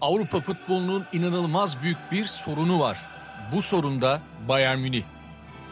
Avrupa futbolunun inanılmaz büyük bir sorunu var. Bu sorunda Bayern Münih.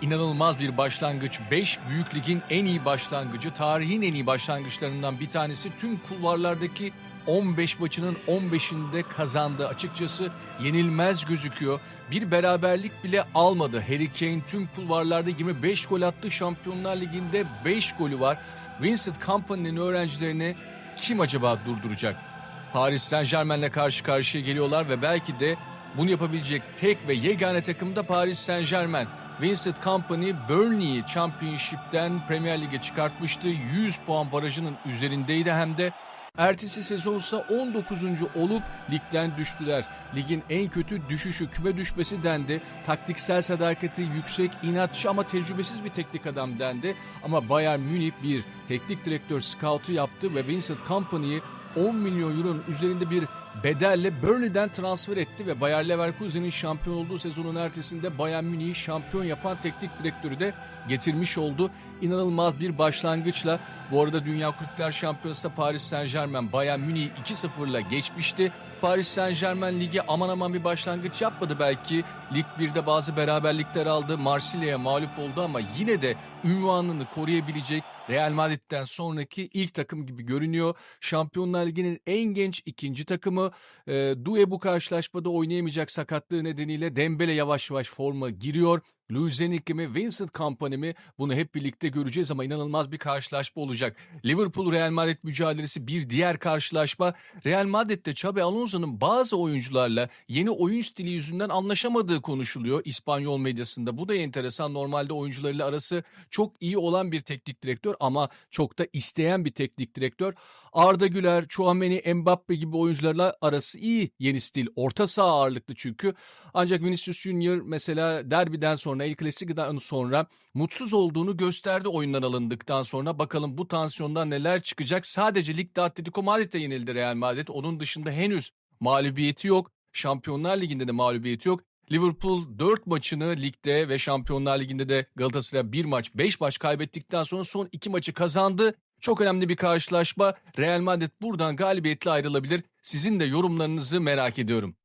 İnanılmaz bir başlangıç. 5 büyük ligin en iyi başlangıcı, tarihin en iyi başlangıçlarından bir tanesi. Tüm kulvarlardaki 15 maçının 15'inde kazandı. Açıkçası yenilmez gözüküyor. Bir beraberlik bile almadı. Harry Kane tüm kulvarlarda 25 gol attı. Şampiyonlar Ligi'nde 5 golü var. Vincent Kompany'nin öğrencilerini kim acaba durduracak? Paris Saint Germain'le karşı karşıya geliyorlar ve belki de bunu yapabilecek tek ve yegane takım da Paris Saint Germain. Vincent Kompany Burnley'i Championship'ten Premier Lig'e çıkartmıştı. 100 puan barajının üzerindeydi hem de Ertesi sezonsa 19. olup ligden düştüler. Ligin en kötü düşüşü küme düşmesi dendi. Taktiksel sadakati yüksek, inatçı ama tecrübesiz bir teknik adam dendi. Ama Bayern Münih bir teknik direktör scout'u yaptı ve Vincent Kompany'yi 10 milyon euronun üzerinde bir bedelle Burnley'den transfer etti ve Bayer Leverkusen'in şampiyon olduğu sezonun ertesinde Bayern Münih'i şampiyon yapan teknik direktörü de getirmiş oldu. İnanılmaz bir başlangıçla bu arada Dünya Kulüpler Şampiyonası'nda Paris Saint Germain Bayern Münih'i 2-0'la geçmişti. Paris Saint Germain ligi aman aman bir başlangıç yapmadı belki. Lig 1'de bazı beraberlikler aldı. Marsilya'ya mağlup oldu ama yine de ünvanını koruyabilecek Real Madrid'den sonraki ilk takım gibi görünüyor. Şampiyonlar Ligi'nin en genç ikinci takımı. E, Due bu karşılaşmada oynayamayacak sakatlığı nedeniyle Dembele yavaş yavaş forma giriyor. Luis Enrique mi, Vincent Kompany mi bunu hep birlikte göreceğiz ama inanılmaz bir karşılaşma olacak. Liverpool Real Madrid mücadelesi bir diğer karşılaşma. Real Madrid'de Xabi Alonso'nun bazı oyuncularla yeni oyun stili yüzünden anlaşamadığı konuşuluyor İspanyol medyasında. Bu da enteresan. Normalde oyuncularıyla arası çok iyi olan bir teknik direktör ama çok da isteyen bir teknik direktör. Arda Güler, Chouameni, Mbappe gibi oyuncularla arası iyi. Yeni stil orta saha ağırlıklı çünkü. Ancak Vinicius Junior mesela derbiden sonra, El Clasico'dan sonra mutsuz olduğunu gösterdi oyundan alındıktan sonra. Bakalım bu tansiyondan neler çıkacak. Sadece ligde Atletico Madrid'e yenildi Real Madrid. Onun dışında henüz mağlubiyeti yok. Şampiyonlar Ligi'nde de mağlubiyeti yok. Liverpool 4 maçını ligde ve Şampiyonlar Ligi'nde de Galatasaray 1 maç 5 maç kaybettikten sonra son 2 maçı kazandı. Çok önemli bir karşılaşma. Real Madrid buradan galibiyetle ayrılabilir. Sizin de yorumlarınızı merak ediyorum.